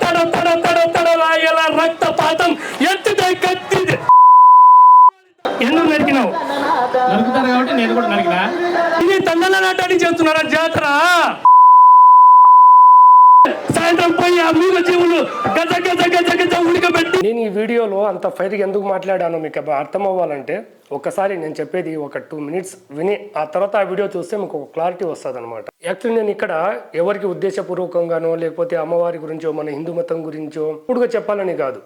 తడ తడ తడ తడ రక్తపాతం ఎత్తుతే కత్తిది ఎందుకు నరికినావు నరుకుతారు కాబట్టి నేను కూడా నరికినా ఇది తండల నాటానికి చేస్తున్నారా జాతర సాయంత్రం పోయి ఆ మీద జీవులు గజ గజ గజ గజ ఉడకబెట్టి నేను ఈ వీడియోలో అంత ఫైర్గా ఎందుకు మాట్లాడానో మీకు అర్థం అవ్వాలంటే ఒకసారి నేను చెప్పేది ఒక టూ మినిట్స్ విని ఆ తర్వాత ఆ వీడియో చూస్తే మీకు ఒక క్లారిటీ వస్తుంది అనమాట యాక్చువల్లీ నేను ఇక్కడ ఎవరికి ఉద్దేశపూర్వకంగానో లేకపోతే అమ్మవారి గురించో మన హిందూ మతం గురించో ఇప్పుడుగా చెప్పాలని కాదు.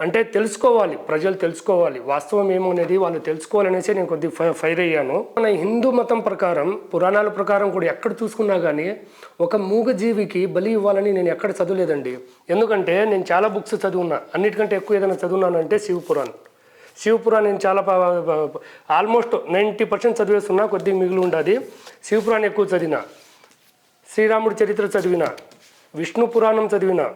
అంటే తెలుసుకోవాలి ప్రజలు తెలుసుకోవాలి. వాస్తవం ఏమనేది వాళ్ళు తెలుసుకోవాలనేసి నేను కొద్దిగా ఫైర్ అయ్యాను. మన హిందూ మతం ప్రకారం పురాణాల ప్రకారం కూడా ఎక్కడ చూసుకున్నా కానీ ఒక మూగ జీవికి బలి ఇవ్వాలని నేను ఎక్కడ చదవలేదండి. ఎందుకంటే నేను చాలా బుక్స్ చదువున్నా. అన్నిటికంటే ఎక్కువ ఏదైనా చదువున్నానంటే శివపురాణ్. శివపురాణ్ నేను చాలా ఆల్మోస్ట్ నైంటీ పర్సెంట్ చదివేస్తున్నా కొద్దిగా మిగిలి ఉండదు. శివపురాణ్ ఎక్కువ చదివిన. శ్రీరాముడి చరిత్ర చదివిన. విష్ణు పురాణం చదివిన.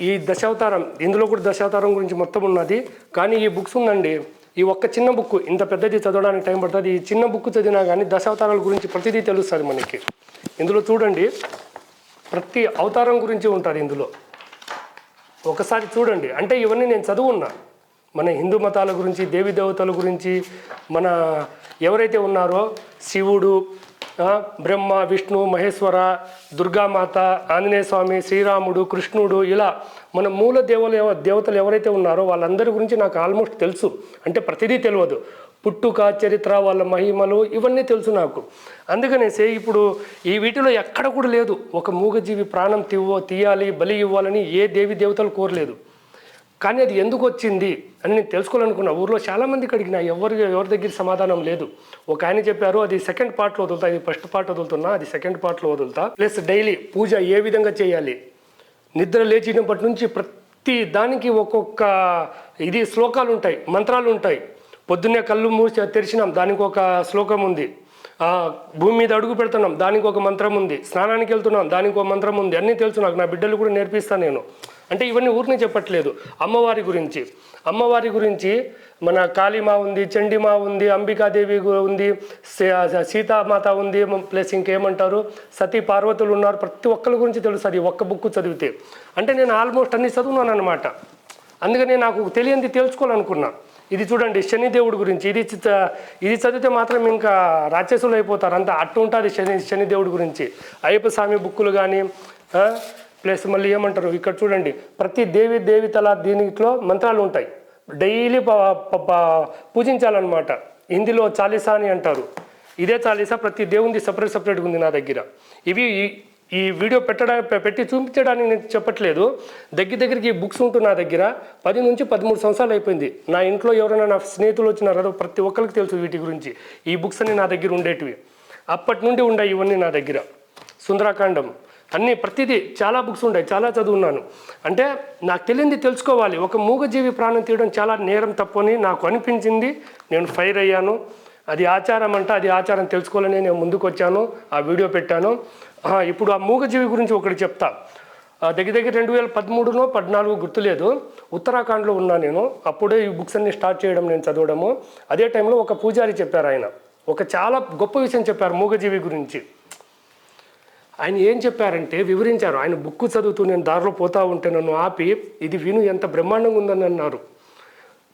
ఈ దశావతారం ఇందులో కూడా దశావతారం గురించి మొత్తం ఉన్నది. కానీ ఈ బుక్స్ ఉందండి. ఈ ఒక్క చిన్న బుక్ ఇంత పెద్దది చదవడానికి టైం పడుతుంది. ఈ చిన్న బుక్ చదివినా కానీ దశావతారాల గురించి ప్రతిదీ తెలుస్తుంది మనకి. ఇందులో చూడండి. ప్రతి అవతారం గురించి ఉంటుంది ఇందులో. ఒకసారి చూడండి. అంటే ఇవన్నీ నేను చదువున్నా మన హిందూ మతాల గురించి దేవీ దేవతల గురించి మన ఎవరైతే ఉన్నారో శివుడు బ్రహ్మ విష్ణు మహేశ్వర దుర్గామాత ఆంజనేయ స్వామి శ్రీరాముడు కృష్ణుడు ఇలా మన మూల దేవలు ఎవ- దేవతలు ఎవరైతే ఉన్నారో వాళ్ళందరి గురించి నాకు ఆల్మోస్ట్ తెలుసు. అంటే ప్రతిదీ తెలియదు. పుట్టుక చరిత్ర వాళ్ళ మహిమలు ఇవన్నీ తెలుసు నాకు. అందుకనేసి ఇప్పుడు ఈ వీటిలో ఎక్కడ కూడా లేదు. ఒక మూగజీవి ప్రాణం తీవ తీయాలి బలి ఇవ్వాలని ఏ దేవి దేవతలు కోరలేదు. కానీ అది ఎందుకు వచ్చింది అని నేను తెలుసుకోవాలనుకున్నా ఊర్లో చాలామందికి అడిగిన ఎవరి ఎవరి దగ్గర సమాధానం లేదు. ఒక ఆయన చెప్పారు అది సెకండ్ పార్ట్లో వదులుతా ఇది ఫస్ట్ పార్ట్ వదులుతున్నా అది సెకండ్ పార్ట్లో వదులుతా. ప్లస్ డైలీ పూజ ఏ విధంగా చేయాలి? నిద్ర లేచినప్పటి నుంచి ప్రతి దానికి ఒక్కొక్క ఇది శ్లోకాలు ఉంటాయి మంత్రాలు ఉంటాయి. పొద్దున్నే కళ్ళు మూసి తెరిచినాం దానికి ఒక శ్లోకం ఉంది. భూమి మీద అడుగు పెడుతున్నాం దానికి ఒక మంత్రం ఉంది. స్నానానికి వెళ్తున్నాం దానికి ఒక మంత్రం ఉంది. అన్నీ తెలుసు నాకు నా బిడ్డలు కూడా నేర్పిస్తాను నేను. అంటే ఇవన్నీ ఊరిని చెప్పట్లేదు. అమ్మవారి గురించి. అమ్మవారి గురించి మన కాళీమా ఉంది చండిమా ఉంది అంబికాదేవి ఉంది సీతామాత ఉంది ప్లస్ ఇంకేమంటారు? సతీ పార్వతులు ఉన్నారు. ప్రతి ఒక్కరి గురించి తెలుస్తుంది. ఒక్క బుక్ చదివితే. అంటే నేను ఆల్మోస్ట్ అన్ని చదువున్నాను అనమాట అందుకని నాకు తెలియంది తెలుసుకోవాలనుకున్నా. ఇది చూడండి శనిదేవుడి గురించి. ఇది ఇది చదివితే మాత్రం ఇంకా రాక్షసులు అయిపోతారు. అంత అట్టు ఉంటుంది శని శనిదేవుడి గురించి. అయ్యప్ప స్వామి బుక్కులు కానీ ప్లస్ మళ్ళీ ఏమంటారు? ఇక్కడ చూడండి. ప్రతి దేవి దేవితల దీనిలో మంత్రాలు ఉంటాయి. డైలీ పూజించాలన్నమాట. హిందీలో చాలీసా అని అంటారు. ఇదే చాలీసా ప్రతి దేవుంది సపరేట్ సపరేట్గా ఉంది నా దగ్గర. ఇవి ఈ- ఈ వీడియో పెట్టడానికి పెట్టి చూపించడానికి నేను చెప్పట్లేదు. దగ్గర దగ్గరికి ఈ బుక్స్ ఉంటుంది నా దగ్గర. పది నుంచి పదమూడు సంవత్సరాలు అయిపోయింది. నా ఇంట్లో ఎవరైనా నా స్నేహితులు వచ్చినారో ప్రతి ఒక్కరికి తెలుసు వీటి గురించి. ఈ బుక్స్ అన్ని నా దగ్గర ఉండేటివి. అప్పటి నుండి ఉన్నాయి ఇవన్నీ నా దగ్గర. సుందరాకాండం. అన్నీ ప్రతిదీ చాలా బుక్స్ ఉంటాయి చాలా చదువున్నాను. అంటే నాకు తెలియంది తెలుసుకోవాలి. ఒక మూగజీవి ప్రాణం తీయడం చాలా నేరం తప్పని నాకు అనిపించింది. నేను ఫైర్ అయ్యాను. అది ఆచారం అంటే అది ఆచారం తెలుసుకోవాలని నేను ముందుకు వచ్చాను ఆ వీడియో పెట్టాను. ఇప్పుడు ఆ మూగజీవి గురించి ఒకటి చెప్తా. దగ్గర దగ్గర రెండు వేల పదమూడులో పద్నాలుగు గుర్తులేదు. ఉత్తరాఖండ్లో ఉన్నా నేను. అప్పుడే ఈ బుక్స్ అన్ని స్టార్ట్ చేయడం నేను చదవడము. అదే టైంలో ఒక పూజారి చెప్పారు ఆయన. ఒక చాలా గొప్ప విషయం చెప్పారు మూగజీవి గురించి. ఆయన ఏం చెప్పారంటే వివరించారు. ఆయన బుక్ చదువుతూ నేను దారిలో పోతా ఉంటే నన్ను ఆపి ఇది విను ఎంత బ్రహ్మాండంగా ఉందని అన్నారు.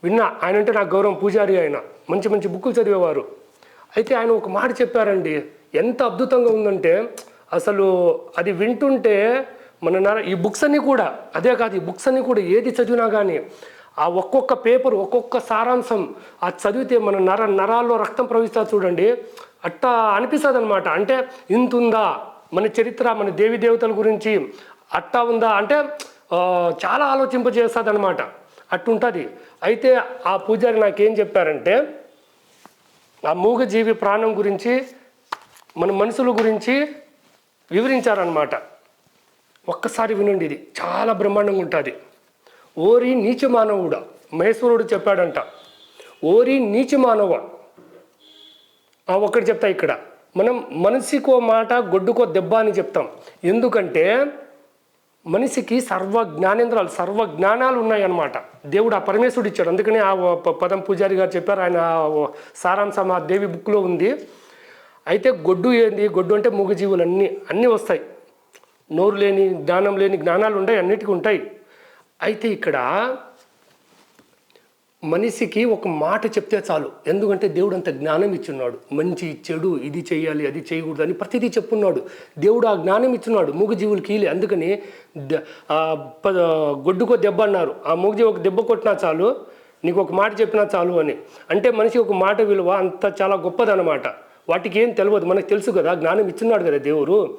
విన్నా ఆయన అంటే నాకు గౌరవం పూజారి ఆయన. మంచి మంచి బుక్కులు చదివేవారు. అయితే ఆయన ఒక మాట చెప్పారండి. ఎంత అద్భుతంగా ఉందంటే అసలు అది వింటుంటే మన నర ఈ బుక్స్ అన్నీ కూడా అదే కాదు ఈ బుక్స్ అన్నీ కూడా ఏది చదివినా కానీ ఆ ఒక్కొక్క పేపర్ ఒక్కొక్క సారాంశం ఆ చదివితే మన నర నరాల్లో రక్తం ప్రవహిస్తా చూడండి అట్టా అనిపిస్తుంది అనమాట అంటే ఇంతుందా? మన చరిత్ర మన దేవి దేవతల గురించి అట్టా ఉందా అంటే చాలా ఆలోచింపజేస్తుంది అనమాట అట్టుంటుంది. అయితే ఆ పూజారి నాకేం చెప్పారంటే ఆ మూగజీవి ప్రాణం గురించి మన మనుషుల గురించి వివరించారనమాట ఒక్కసారి వినండి ఇది. చాలా బ్రహ్మాండంగా ఉంటుంది ఓరి నీచ మానవుడా మహేశ్వరుడు చెప్పాడంట. ఓరి నీచ మానవ. ఒకటి చెప్తా ఇక్కడ. మనం మనిషికో మాట గొడ్డుకో దెబ్బ అని చెప్తాం. ఎందుకంటే మనిషికి సర్వ జ్ఞానేంద్రాలు సర్వ జ్ఞానాలు ఉన్నాయన్నమాట. దేవుడు ఆ పరమేశ్వరుడు ఇచ్చాడు. అందుకని ఆ ప- పదం పూజారి గారు చెప్పారు. ఆయన సారాంశం ఆ దేవి బుక్లో ఉంది. అయితే గొడ్డు ఏంది? గొడ్డు అంటే మూగజీవులు అన్నీ అన్నీ వస్తాయి. నోరు లేని జ్ఞానం లేని జ్ఞానాలు ఉంటాయి అన్నిటికీ ఉంటాయి. అయితే ఇక్కడ మనిషికి ఒక మాట చెప్తే చాలు. ఎందుకంటే దేవుడు అంత జ్ఞానం ఇచ్చున్నాడు. మంచి చెడు ఇది చేయాలి అది చేయకూడదు అని ప్రతిదీ చెప్పున్నాడు. దేవుడు ఆ జ్ఞానం ఇచ్చున్నాడు. మూగజీవులు ఈలే అందుకని గొడ్డుకో దెబ్బ అన్నారు. ఆ మూగజీవి ఒక దెబ్బ కొట్టినా చాలు నీకు ఒక మాట చెప్పినా చాలు అని. అంటే మనిషి ఒక మాట విలువ అంత చాలా గొప్పదనమాట. వాటికి ఏం తెలియదు మనకు తెలుసు కదా జ్ఞానం ఇచ్చున్నాడు కదా దేవుడు.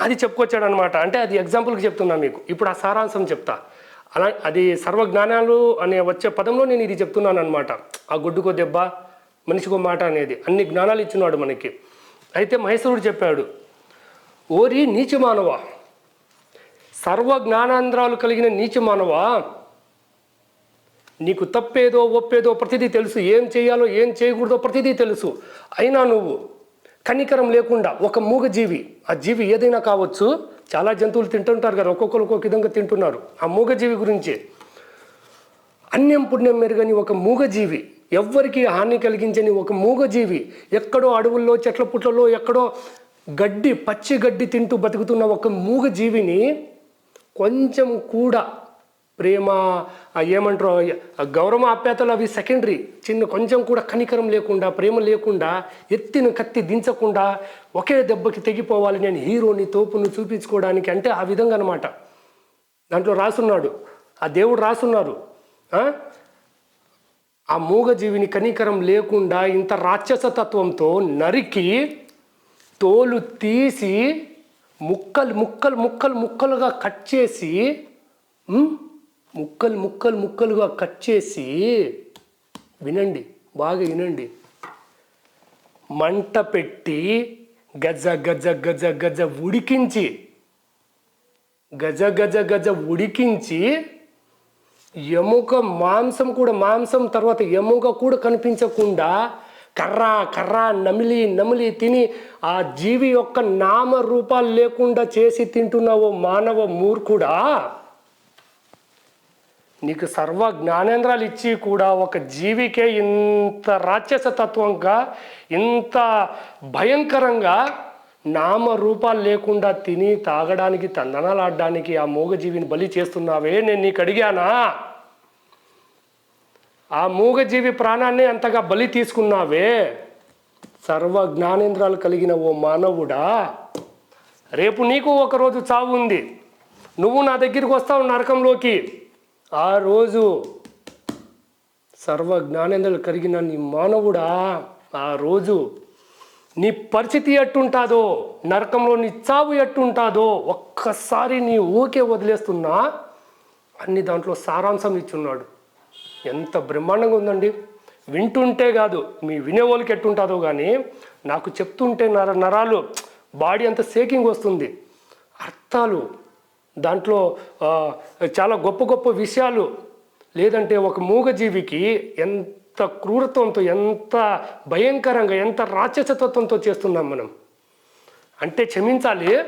అది చెప్పుకొచ్చాడు అనమాట అంటే అది ఎగ్జాంపుల్కి చెప్తున్నా మీకు. ఇప్పుడు ఆ సారాంశం చెప్తా. అలా అది సర్వజ్ఞానాలు అనే వచ్చే పదంలో నేను ఇది చెప్తున్నాను అనమాట ఆ గుడ్డుకో దెబ్బ మనిషికో మాట అనేది అన్ని జ్ఞానాలు ఇచ్చినాడు మనకి. అయితే మహేశ్వరుడు చెప్పాడు ఓరి నీచ మానవ సర్వ జ్ఞానాంధ్రాలు కలిగిన నీచ మానవ నీకు తప్పేదో ఒప్పేదో ప్రతిదీ తెలుసు ఏం చేయాలో ఏం చేయకూడదో ప్రతిదీ తెలుసు. అయినా నువ్వు కనికరం లేకుండా ఒక మూగజీవి ఆ జీవి ఏదైనా కావచ్చు చాలా జంతువులు తింటుంటారు కదా ఒక్కొక్కరు ఒక్కొక్క విధంగా తింటున్నారు. ఆ మూగజీవి గురించి. అన్యం పుణ్యం మెరుగని ఒక మూగజీవి ఎవ్వరికి హాని కలిగించని ఒక మూగజీవి ఎక్కడో అడవుల్లో చెట్ల పుట్లలో ఎక్కడో గడ్డి పచ్చి గడ్డి తింటూ బతుకుతున్న ఒక మూగజీవిని కొంచెం కూడా ప్రేమ ఏమంటారు గౌరవ ఆప్యాతలు అవి సెకండరీ చిన్న కొంచెం కూడా కనికరం లేకుండా ప్రేమ లేకుండా ఎత్తిన కత్తి దించకుండా ఒకే దెబ్బకి తెగిపోవాలి. నేను హీరోని తోపును చూపించుకోవడానికి అంటే ఆ విధంగా అనమాట దాంట్లో రాసున్నాడు. ఆ దేవుడు రాసున్నారు. ఆ? మూగజీవిని కనికరం లేకుండా ఇంత రాక్షస తత్వంతో నరికి తోలు తీసి ముక్కలు ముక్కలు ముక్కలు ముక్కలుగా కట్ చేసి ముక్కలు ముక్కలు ముక్కలుగా కట్ చేసి వినండి బాగా వినండి. మంట పెట్టి గజ గజ గజ గజ ఉడికించి గజ గజ గజ ఉడికించి ఎముక మాంసం కూడా మాంసం తర్వాత ఎముక కూడా కనిపించకుండా కర్ర కర్ర నమిలి నమిలి తిని ఆ జీవి యొక్క నామ రూపాలు లేకుండా చేసి తింటున్నావు మానవ మూర్ఖుడా? నీకు సర్వ జ్ఞానేంద్రాలు ఇచ్చి కూడా ఒక జీవికే ఇంత రాక్షస తత్వంగా ఇంత భయంకరంగా నామ రూపాలు లేకుండా తిని తాగడానికి తందనాలు ఆడడానికి ఆ మూగజీవిని బలి చేస్తున్నావే నేను నీకు అడిగానా? ఆ మూగజీవి ప్రాణాన్ని అంతగా బలి తీసుకున్నావే. సర్వ జ్ఞానేంద్రాలు కలిగిన ఓ మానవుడా రేపు నీకు ఒకరోజు చావు ఉంది. నువ్వు నా దగ్గరికి వస్తావు నరకంలోకి. ఆ రోజు సర్వ జ్ఞానేంద్రులు కలిగిన నీ మానవుడా ఆ రోజు నీ పరిస్థితి ఎట్టుంటాదో నరకంలో నీ చావు ఎట్టుంటాదో ఒక్కసారి నీ ఊకే వదిలేస్తున్నా అన్ని దాంట్లో సారాంశం ఇచ్చున్నాడు. ఎంత బ్రహ్మాండంగా ఉందండి. వింటుంటే కాదు మీ వినేవాళ్ళకి ఎట్టుంటుందో కానీ నాకు చెప్తుంటే నర నరాలు బాడీ అంత సేకింగ్ వస్తుంది. అర్థాలు దాంట్లో చాలా గొప్ప గొప్ప విషయాలు. లేదంటే ఒక మూగజీవికి ఎంత క్రూరత్వంతో ఎంత భయంకరంగా ఎంత రాక్షసతత్వంతో చేస్తున్నాం మనం. అంటే క్షమించాలి.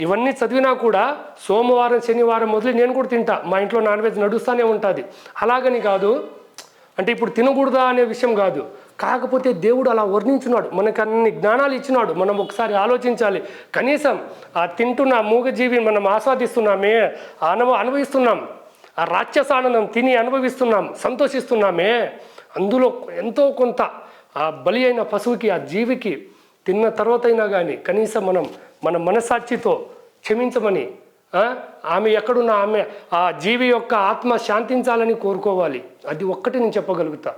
ఇవన్నీ చదివినా కూడా సోమవారం శనివారం మొదలు నేను కూడా తింటా. మా ఇంట్లో నాన్ వెజ్ నడుస్తూనే ఉంటుంది. అలాగని కాదు. అంటే ఇప్పుడు తినకూడదా అనే విషయం కాదు. కాకపోతే దేవుడు అలా వర్ణించినాడు మనకు అన్ని జ్ఞానాలు ఇచ్చినాడు. మనం ఒకసారి ఆలోచించాలి. కనీసం ఆ తింటున్న మూగజీవిని మనం ఆస్వాదిస్తున్నామే అనుభవ అనుభవిస్తున్నాం. ఆ రాక్షస ఆనందం తిని అనుభవిస్తున్నాం సంతోషిస్తున్నామే. అందులో ఎంతో కొంత ఆ బలి అయిన పశువుకి ఆ జీవికి తిన్న తర్వాత అయినా కానీ కనీసం మనం మన మనసాక్షితో క్షమించమని ఆమె ఎక్కడున్న ఆమె ఆ జీవి యొక్క ఆత్మ శాంతించాలని కోరుకోవాలి. అది ఒక్కటి నేను చెప్పగలుగుతా.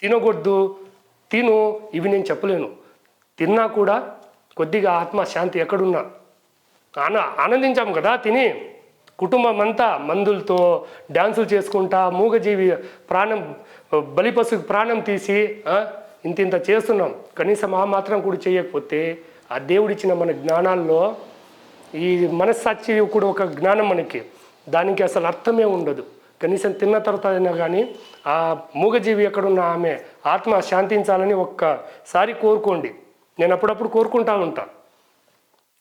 తినకూడదు తిను ఇవి నేను చెప్పలేను. తిన్నా కూడా కొద్దిగా ఆత్మ శాంతి ఎక్కడున్నా. ఆన ఆనందించాం కదా తిని. కుటుంబం అంతా మందులతో డ్యాన్సులు చేసుకుంటా మూగజీవి ప్రాణం బలిపశుకు ప్రాణం తీసి ఇంత ఇంత చేస్తున్నాం. కనీసం ఆ మాత్రం కూడా చేయకపోతే ఆ దేవుడిచ్చిన మన జ్ఞానాల్లో ఈ మనస్సాక్షి కూడా ఒక జ్ఞానం మనకి. దానికి అసలు అర్థమే ఉండదు. కనీసం తిన్న తర్వాత అయినా కానీ ఆ మూగజీవి ఎక్కడున్న ఆమె ఆత్మ శాంతించాలని ఒక్కసారి కోరుకోండి. నేను అప్పుడప్పుడు కోరుకుంటా ఉంటా.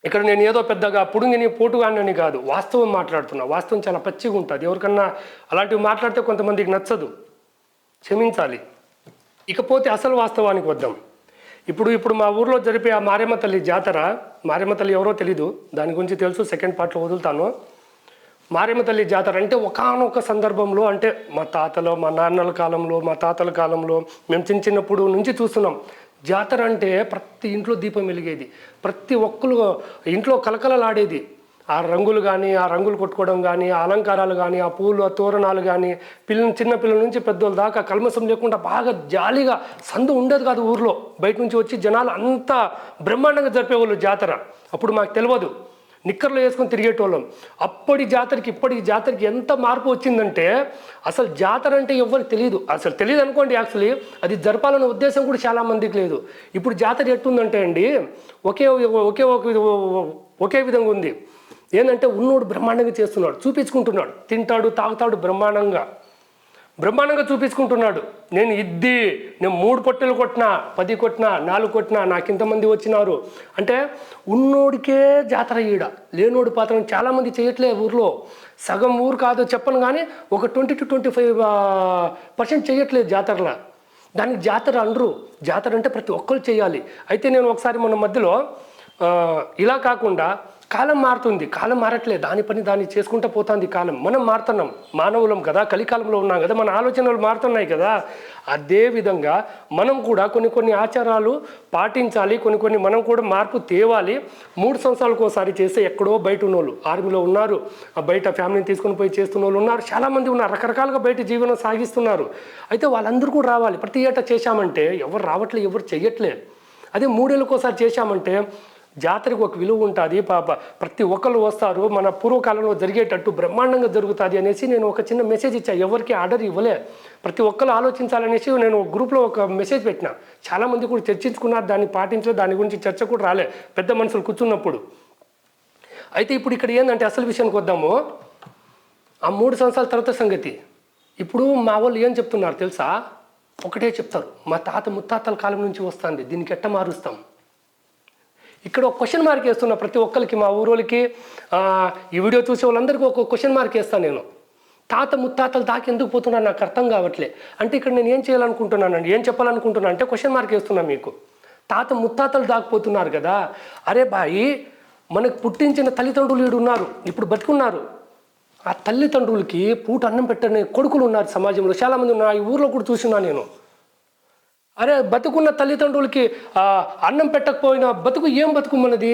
ఇక్కడ నేను ఏదో పెద్దగా పుడుంగిని పోటుగానని కాదు వాస్తవం మాట్లాడుతున్నా. వాస్తవం చాలా పచ్చిగా ఉంటుంది. ఎవరికన్నా అలాంటివి మాట్లాడితే కొంతమందికి నచ్చదు. క్షమించాలి. ఇకపోతే అసలు వాస్తవానికి వద్దాం. ఇప్పుడు ఇప్పుడు మా ఊర్లో జరిపే ఆ మారేమ తల్లి జాతర మారేమ తల్లి ఎవరో తెలీదు. దాని గురించి తెలుసు సెకండ్ పార్ట్లో వదులుతాను. మారేమ తల్లి జాతర అంటే ఒకానొక సందర్భంలో అంటే మా తాతలో మా నాన్నల కాలంలో మా తాతల కాలంలో మేము చిన్న చిన్నప్పుడు నుంచి చూస్తున్నాం. జాతర అంటే ప్రతి ఇంట్లో దీపం వెలిగేది. ప్రతి ఒక్కరు ఇంట్లో కలకలలాడేది. ఆ రంగులు కానీ ఆ రంగులు కొట్టుకోవడం కానీ ఆ అలంకారాలు కానీ ఆ పూలు ఆ తోరణాలు కానీ పిల్లలు చిన్న పిల్లల నుంచి పెద్దోళ్ళ దాకా కల్మసం లేకుండా బాగా జాలీగా సందు ఉండేది కాదు ఊర్లో. బయట నుంచి వచ్చి జనాలు అంతా బ్రహ్మాండంగా జరిపేవాళ్ళు జాతర. అప్పుడు మాకు తెలియదు నిక్కర్లు వేసుకొని తిరిగేటోళ్ళం. అప్పటి జాతరకి ఇప్పటి జాతరకి ఎంత మార్పు వచ్చిందంటే అసలు జాతర అంటే ఎవరికి తెలియదు అసలు తెలియదు అనుకోండి యాక్చువల్లీ అది జరపాలనే ఉద్దేశం కూడా చాలా మందికి లేదు. ఇప్పుడు జాతర ఎట్టుందంటే అండి ఒకే ఒకే ఒక ఒకే విధంగా ఉంది. ఏంటంటే ఉన్నోడు బ్రహ్మాండంగా చేస్తున్నాడు చూపించుకుంటున్నాడు. తింటాడు తాగుతాడు బ్రహ్మాండంగా. బ్రహ్మాండంగా చూపించుకుంటున్నాడు. నేను ఇద్ది నేను మూడు పొట్టెలు కొట్టినా పది కొట్టినా నాలుగు కొట్టినా నాకు ఇంతమంది వచ్చినారు. అంటే ఉన్నోడికే జాతర ఈడ. లేనోడి పాత్ర చాలామంది చేయట్లే ఊర్లో. సగం ఊరు కాదు చెప్పను కానీ ఒక twenty to twenty five percent చేయట్లేదు జాతరలో. దానికి జాతర అనరు. జాతర అంటే ప్రతి ఒక్కరు చేయాలి. అయితే నేను ఒకసారి మన మధ్యలో ఇలా కాకుండా కాలం మారుతుంది కాలం మారట్లేదు దాని పని దాన్ని చేసుకుంటూ పోతుంది కాలం. మనం మారుతున్నాం. మానవులం కదా కలికాలంలో ఉన్నాం కదా మన ఆలోచనలు మారుతున్నాయి కదా. అదే విధంగా మనం కూడా కొన్ని కొన్ని ఆచారాలు పాటించాలి కొన్ని కొన్ని మనం కూడా మార్పు తేవాలి. మూడు సంవత్సరాలకు ఒకసారి చేస్తే ఎక్కడో బయట ఉన్నోళ్ళు ఆర్మీలో ఉన్నారు ఆ బయట ఫ్యామిలీని తీసుకొని పోయి చేస్తున్న వాళ్ళు ఉన్నారు. చాలామంది ఉన్నారు రకరకాలుగా బయట జీవనం సాగిస్తున్నారు. అయితే వాళ్ళందరూ కూడా రావాలి. ప్రతి ఏటా చేశామంటే ఎవరు రావట్లే ఎవరు చెయ్యట్లే. అదే మూడేళ్ళకోసారి చేశామంటే జాతరకు ఒక విలువ ఉంటుంది పాప. ప్రతి ఒక్కరు వస్తారు మన పూర్వకాలంలో జరిగేటట్టు బ్రహ్మాండంగా జరుగుతుంది అనేసి నేను ఒక చిన్న మెసేజ్ ఇచ్చా. ఎవరికి ఆర్డర్ ఇవ్వలే. ప్రతి ఒక్కరు ఆలోచించాలనేసి నేను ఒక గ్రూప్లో ఒక మెసేజ్ పెట్టిన. చాలామంది కూడా చర్చించుకున్నారు దాన్ని పాటించలేదు దాని గురించి చర్చ కూడా రాలే పెద్ద మనుషులు కూర్చున్నప్పుడు. అయితే ఇప్పుడు ఇక్కడ ఏంటంటే అసలు విషయానికి వద్దాము. ఆ మూడు సంవత్సరాల తర్వాత సంగతి. ఇప్పుడు మా వాళ్ళు ఏం చెప్తున్నారు తెలుసా? ఒకటే చెప్తారు. మా తాత ముత్తాతల కాలం నుంచి వస్తుంది. దీనికి ఎట్ట మారుస్తాం? ఇక్కడ ఒక క్వశ్చన్ మార్క్ వేస్తున్నా ప్రతి ఒక్కరికి మా ఊరోళ్ళకి ఈ వీడియో చూసే వాళ్ళందరికీ ఒక క్వశ్చన్ మార్క్ వేస్తాను నేను. తాత ముత్తాతలు దాకా ఎందుకు పోతున్నాను నాకు అర్థం కావట్లే. అంటే ఇక్కడ నేను ఏం చేయాలనుకుంటున్నానండి? ఏం చెప్పాలనుకుంటున్నాను? అంటే క్వశ్చన్ మార్క్ వేస్తున్నాను మీకు. తాత ముత్తాతలు దాకపోతున్నారు కదా. అరే బాయి మనకు పుట్టించిన తల్లిదండ్రులు ఈడు ఉన్నారు. ఇప్పుడు బతుకున్నారు. ఆ తల్లిదండ్రులకి పూట అన్నం పెట్టని కొడుకులు ఉన్నారు సమాజంలో. చాలామంది ఉన్నారు. ఈ ఊర్లో కూడా చూసినా నేను. అరే బతుకున్న తల్లిదండ్రులకి అన్నం పెట్టకపోయినా బతుకు ఏం బతుకు మనది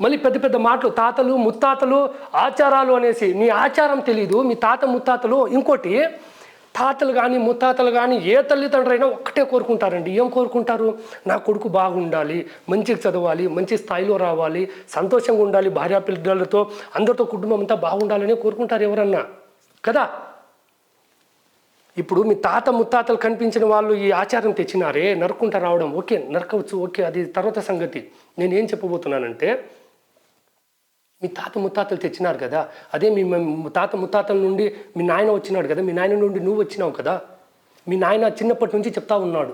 మళ్ళీ పెద్ద పెద్ద మాటలు తాతలు ముత్తాతలు ఆచారాలు అనేసి నీ ఆచారం తెలీదు మీ తాత ముత్తాతలు ఇంకోటి తాతలు కానీ ముత్తాతలు కానీ ఏ తల్లిదండ్రులైనా అయినా ఒక్కటే కోరుకుంటారండి. ఏం కోరుకుంటారు? నా కొడుకు బాగుండాలి మంచిగా చదవాలి మంచి స్థాయిలో రావాలి సంతోషంగా ఉండాలి భార్యాపిల్లలతో అందరితో కుటుంబం అంతా బాగుండాలని కోరుకుంటారు ఎవరన్నా? కదా? ఇప్పుడు మీ తాత ముత్తాతలు కనిపించిన వాళ్ళు ఈ ఆచారం తెచ్చినారే నరుక్కుంటా రావడం ఓకే నరకవచ్చు ఓకే అది తర్వాత సంగతి. నేను ఏం చెప్పబోతున్నానంటే మీ తాత ముత్తాతలు తెచ్చినారు కదా అదే మీ తాత ముత్తాతల నుండి మీ నాయన వచ్చినాడు కదా మీ నాయన నుండి నువ్వు వచ్చినావు కదా మీ నాయన చిన్నప్పటి నుంచి చెప్తా ఉన్నాడు.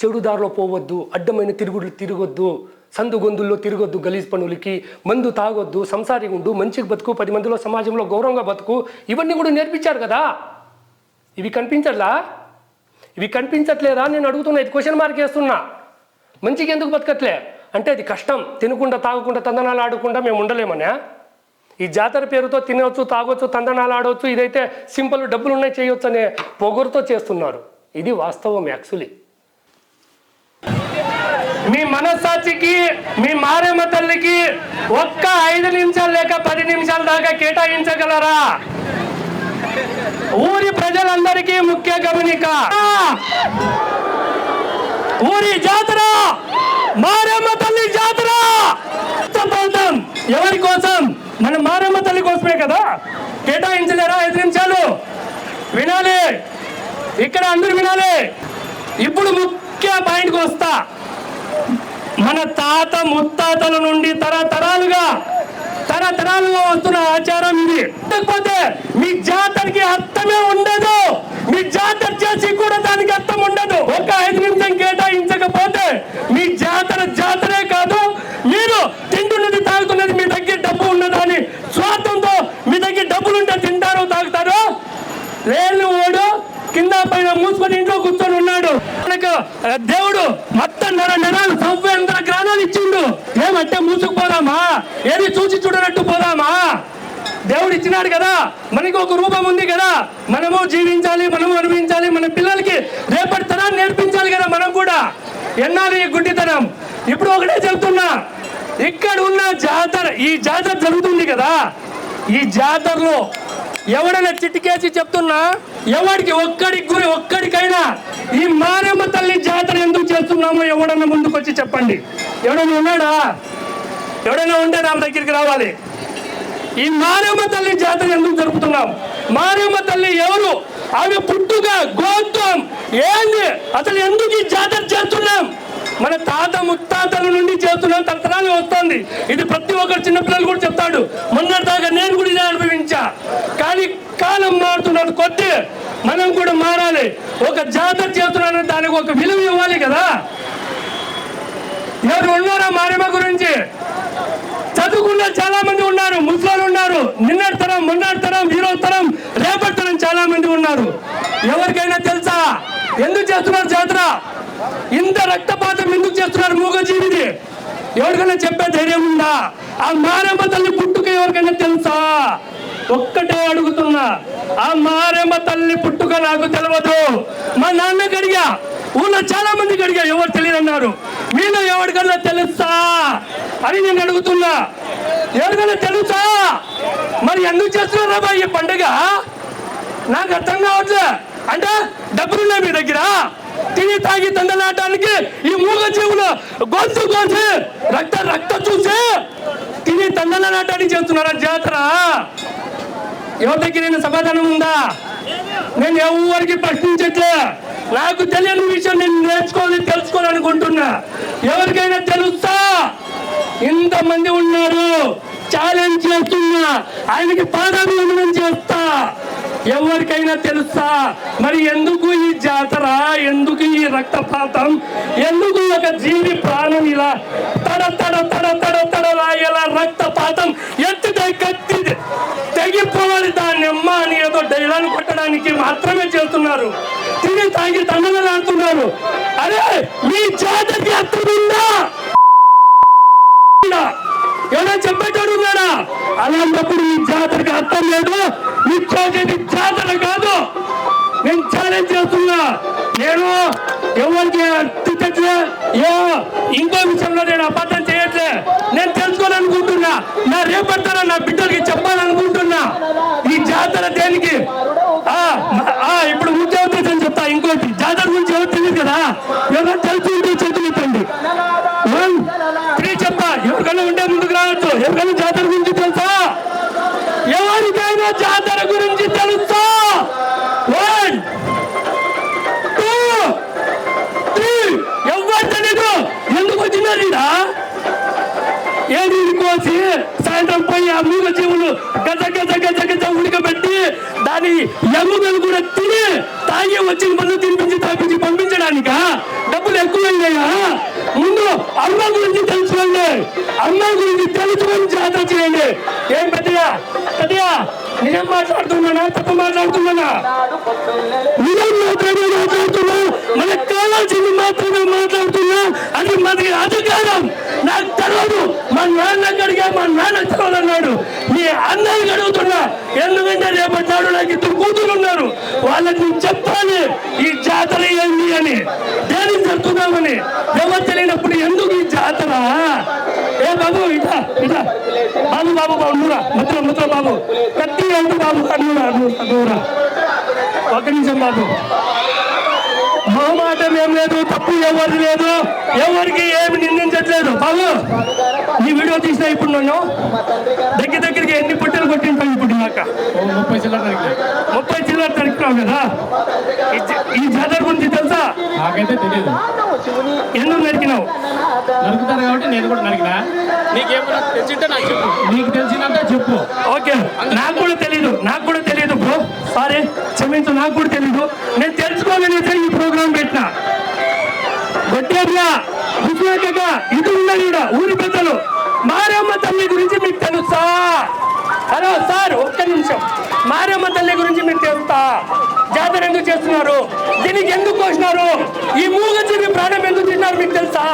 చెడు దారిలో పోవద్దు అడ్డమైన తిరుగుడు తిరగొద్దు సందుగొందుల్లో తిరగొద్దు గలీజ్ పనులకి మందు తాగొద్దు సంసారి ఉండు మంచిగా బతుకు పది మందిలో సమాజంలో గౌరవంగా బతుకు ఇవన్నీ కూడా నేర్పించారు కదా. ఇవి కనిపించట్లా? ఇవి కనిపించట్లేదా నేను అడుగుతున్నా ఇది క్వశ్చన్ మార్క్ వేస్తున్నా. మంచిగా ఎందుకు బతకట్లే? అంటే అది కష్టం. తినకుండా తాగకుండా తందనాలు ఆడకుండా మేము ఉండలేమనే? ఈ జాతర పేరుతో తినవచ్చు తాగొచ్చు తందనాలు ఆడవచ్చు ఇదైతే సింపుల్ డబ్బులు ఉన్నాయి చేయొచ్చు అనే పొగరుతో చేస్తున్నారు. ఇది వాస్తవం యాక్చువల్లీ. మీ మనస్సాక్షికి మీ మారేమ్మ తల్లికి ఒక్క ఐదు నిమిషాలు లేక పది నిమిషాల దాకా కేటాయించగలరా? ఊరి ప్రజలందరికీ ముఖ్య గమనిక. ఊరి జాతర మారమ్మ తల్లి జాతర. ఎవరి కోసం? మన మారమ్మ తల్లి కోసమే కదా? కేటాయించలేరా? ఐదు నిమిషాలు వినాలి. ఇక్కడ అందరు వినాలి. ఇప్పుడు ముఖ్య పాయింట్కి వస్తా. మన తాత ముత్తాతల నుండి తరతరాలుగా తరతరాలుగా వస్తున్న ఆచారం ఇది. లేకపోతే మీ జాతరకి అర్థమే ఉండదు. మీ జాతర చేసి కూడా దానికి అర్థం ఉండదు. ఒక ఐదు నిమిషం కేటాయించకపోతే మీ జాతర జాతరే కాదు. మీరు తింటున్నది తాగుతున్నది మీ దగ్గర డబ్బు ఉన్నదని స్వార్థంతో మీ దగ్గర డబ్బులు ఉంటే తింటారు తాగుతారు? రేళ్ళు ఓడు కింద పైన మూసుకొని ఇంట్లో కూర్చొని ఉన్నాడు. దేవుడు మొత్తం నెల నెలలు సంవత్సరం గ్రాణాలు ఇచ్చిండు. ఏమంటే మూసుకుపోదామా ఏది చూసి చూడనట్టు పోదామా? దేవుడు ఇచ్చినాడు కదా. మనకి ఒక రూపం ఉంది కదా. మనము జీవించాలి మనము అనుభవించాలి మన పిల్లలకి రేపటి తరాన్ని నేర్పించాలి కదా మనం కూడా. ఎన్నాళ్ళు ఈ గుడ్డితనం? ఇప్పుడు ఒకటే చెప్తున్నా. ఇక్కడ ఉన్న జాతర ఈ జాతర జరుగుతుంది కదా. ఈ జాతరలో ఎవడైనా చిటికేసి చెప్తున్నా ఎవడికి ఒక్కడి గురి ఒక్కడికైనా ఈ మారమ్మ తల్లి జాతర ఎందుకు చేస్తున్నామో ఎవడన్నా ముందుకొచ్చి చెప్పండి. ఎవడన్నా ఉన్నాడా? ఎవడైనా ఉంటే నా దగ్గరికి రావాలి. ఈ మారమ్మ తల్లి జాతర ఎందుకు జరుపుతున్నాం? మారమ్మ తల్లి ఎవరు? ఆమె పుట్టుక గోత్వం ఏంది? అసలు ఎందుకు ఈ జాతర చేస్తున్నాం? మన తాత ముత్తాతల నుండి చేస్తున్నాం తరతరాలు వస్తుంది. ఇది ప్రతి ఒక్కరు చిన్నపిల్లలు కూడా చెప్తాడు. మొన్నటిదాకా నేను కూడా ఇదే అనుభవించా. కానీ కాలం మారుతున్నాడు కొద్ది మనం కూడా మారాలి. ఒక జాతర చేస్తున్నాను దానికి ఒక విలువ ఇవ్వాలి కదా. ఎవరు ఉన్నారా మారేమ గురించి. చదువుకున్న చాలా మంది ఉన్నారు ముస్లింలు ఉన్నారు. నిన్నటి తరం మొన్నటి తరం ఈరోజు తరం రేపటి తరం చాలా మంది ఉన్నారు. ఎవరికైనా తెలుసా? ఎందుకు చేస్తున్నారు జాతర? ఇంత రక్తపాతం ఎందుకు చేస్తున్నారు మూగజీవిది ఎవరికైనా చెప్పే ధైర్యం ఉందా? ఆ మారేమ్మ తల్లి పుట్టుక ఎవరికైనా తెలుసా? ఒక్కటే అడుగుతున్నా ఆ మారేమ్మ తల్లి పుట్టుక నాకు తెలియదు మా నాన్నకి అడిగా ఊళ్ళో చాలా మందికి అడిగా ఎవరు తెలియదు అన్నారు మీలో ఎవరికన్నా తెలుస్తా అని నేను అడుగుతున్నా. ఎవరికైనా తెలుసా? మరి ఎందుకు చేస్తున్నారా ఈ పండుగ? నాకు అర్థం కావట్లే. అంటే డబ్బులున్నాయి మీ దగ్గర. తిని తాగి తందలాడటానికి ఈ మూగ జీవులు గొంతు కోసి రక్త రక్త చూసి తిని తందలాడటానికి చేస్తున్నారా జాతర? ఎవరి దగ్గర నేను సమాధానం ఉందా? నేను ఎవరికి ప్రశ్నించట్లే. నాకు తెలియని విషయం నేను నేర్చుకోవాలి తెలుసుకోవాలనుకుంటున్నా. ఎవరికైనా తెలుస్తా ఇంతమంది ఉన్నారు ఛాలెంజ్ చేస్తున్నా ఆయనకి పాదాభివందనం చేస్తా. ఎవరికైనా తెలుసా? మరి ఎందుకు ఈ జాతర ఎందుకు ఈ రక్తపాతం ఎందుకు ఒక జీవి ప్రాణం ఇలా తడ తడ తడ తడ తడలా ఇలా రక్తపాతం ఎత్తుతే కత్తి తెగిపోవాలి దాన్ని అమ్మ అని ఏదో డైలాగ్ కొట్టడానికి మాత్రమే చేస్తున్నారు. తిని తాగి తండలాడుతున్నారు అరే ఈ జాతకి అర్థం ఏదో ఉందా? చెప్పేటోడు ఉన్నాడా? అలాంటప్పుడు ఈ జాతరకి అర్థం లేదు. మీ చేసేది జాతర కాదు. నేను ఛాలెంజ్ చేస్తున్నా. నేను ఎవరికి తిట్టట్లే ఏ ఇంకో విషయంలో నేను అబద్ధం చేయట్లే. నేను తెలుసుకోవాలనుకుంటున్నా. నా రేపడతారా నా బిడ్డలకి చెప్పాలనుకుంటున్నా. ఈ జాతర దేనికి? ఆ, ఆ, ఇప్పుడు ఉద్యోగం చెప్తా. ఇంకోటి జాతర గురించి ఎవరు తెలియదు కదా? ఎవరు తెలుసు ఎముకలు కూడా తిని తాగి వచ్చిన పనులు తినిపించి తాపించి పంపించడానిక? డబ్బులు ఎక్కువైనాయా? ముందు అమ్మ గురించి తెలుసుకోండి. అమ్మ గురించి తెలుసుకొని జాతర చేయండి. ఏం పెద్దయా పెద్దయా నిజం మాట్లాడుతున్నానా? తప్పు మాట్లాడుతున్నానా? నిజం మాత్రమే మాట్లాడుతున్నా మనకు కావాల్సింది మాత్రమే మాట్లాడుతున్నా. అది మనకి అధికారం నాకు తెలియదు మా నాన్న అడిగా మా నాన్న తెలియదన్నాడు మీ అన్నయ్య అడుగుతున్నా ఎందుకంటే రేపటి నాడు నాకు ఇద్దరు కూతురు ఉన్నారు. వాళ్ళకి నువ్వు చెప్పాలి ఈ జాతర ఏంది అని. దేనికి చెప్తున్నామని. ఎవరు తెలియనప్పుడు ఎందుకు ఈ జాతర? ఏ బాబు ఇట ఇట బాబు బాబు బాబు నూరా. ముద్ర ముద్ర బాబు. ప్రతి ఎంత బాబు నూరా నూరా ఒక నిమిషం బాబు. మొహమాటం ఏం లేదు తప్పు ఎవరిది లేదు ఎవరికి ఏమి నిందించట్లేదు. బాబు ఈ వీడియో తీసిన ఇప్పుడు నన్ను దగ్గర దగ్గరికి ఎన్ని పుట్టలు కొట్టింటాం ఇప్పుడు నాక? ముప్పై చిల్లర. ముప్పై చిల్లర తడిపినావు కదా ఈ జాతర గురించి తెలుసా? నాకైతే తెలియదు. ఎందుకు నరికినావు? నరుకుతారు కాబట్టి నేను కూడా నరికినా? నీకేమన్నా తెలిసింటే నాకు చెప్పు. నీకు తెలిసినంత చెప్పు. ఓకే. నాకు కూడా తెలీదు. నాకు కూడా తెలియదు బ్రో. సారీ క్షమించు నాకు కూడా తెలీదు. నేను తెలుసుకోగలిగితే ఈ ప్రోగ్రామ్ పెట్టిన. ఇది ఉన్నది ఈడ, ఊరి పెద్దలు. మారమ్మ తల్లి గురించి మీకు తెలుసా? హలో సార్ ఒక్క నిమిషం. మారమ్మ తల్లి గురించి మీకు చేస్తా జాతర ఎందుకు చేస్తున్నారు? దీనికి ఎందుకు కోసినారు? ఈ మూగజీవి ప్రాణం ఎందుకు తిన్నారు మీకు తెలుసా?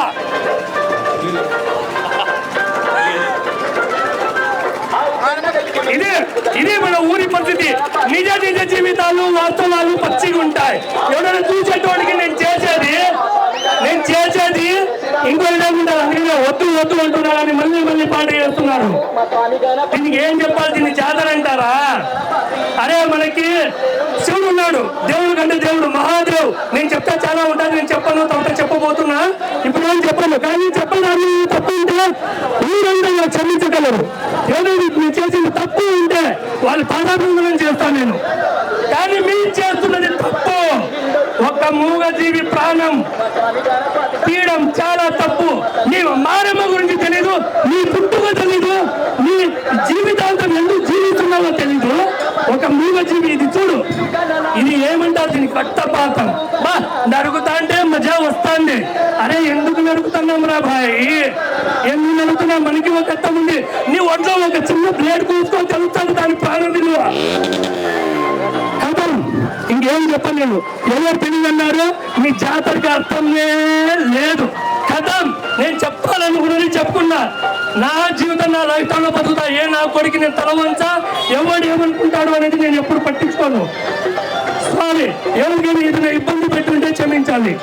ఇదే ఇదే మన ఊరి పరిస్థితి. నిజ నిజ జీవితాలు వాస్తవాలు పచ్చిగా ఉంటాయి ఎవరైనా చూసేటోడికి నేను చేసేది నేను చేసేది ఇంకో విధంగా ఉండాలి అందుకనే వద్దు వద్దు అంటున్నారని మళ్ళీ మళ్ళీ పాట చేస్తున్నారు. దీనికి ఏం చెప్పాలి? దీన్ని జాతర అంటారా? అరే మనకి శివుడు ఉన్నాడు. దేవుడు కంటే దేవుడు మహాదేవ్. నేను చెప్తా చాలా ఉంటుంది నేను చెప్పను తప్ప చెప్పబోతున్నా. ఇప్పుడు ఏం చెప్పను? కానీ చెప్పడానికి తప్పు ఉంటే ఊరందరూ క్షమించగలరు. ఏదో మీరు చేసింది తప్పు ఉంటే వాళ్ళు పాదాభివందనం చేస్తాను నేను. కానీ మీరు చేస్తున్నది తప్పు. ఒక మూగజీవి ప్రాణం తీయడం చాలా తప్పు. నీ మారమ్మ గురించి తెలీదు నీ పుట్టుక తెలీదు నీ జీవితాంతం ఎందుకు జీవిస్తున్నావో తెలీదు. ఒక మూగజీవి ఇది చూడు. ఇది ఏమంటారు? దీని రక్తపాతం. బా నరుకుతా అంటే మజా వస్తాంది. అరే ఎందుకు నరుకుతున్నాం రా భాయ్? ఎందుకు నరుకుతున్నాం మనకి ఒక అర్థం ఉంది. నీ ఒంట్లో ఒక చిన్న బ్లేడ్ కూర్చుకొని తెలుస్తాను దాని ప్రాణం విలువ. ఇంకేం చెప్పలేను ఎవరు తెలియదు అన్నారు మీ జాతరకి అర్థమే లేదు. కథం నేను చెప్పాలనుకున్నది చెప్పుకున్నా. నా జీవితం నా లైఫ్ బతుకుతా. ఏ నా కొడుకు నేను తలవంచా ఎవడు ఏమనుకుంటాడు అనేది నేను ఎప్పుడు పట్టించుకోను. సారీ ఎవరికైనా ఏదైనా ఇబ్బంది పెట్టుంటే క్షమించాలి.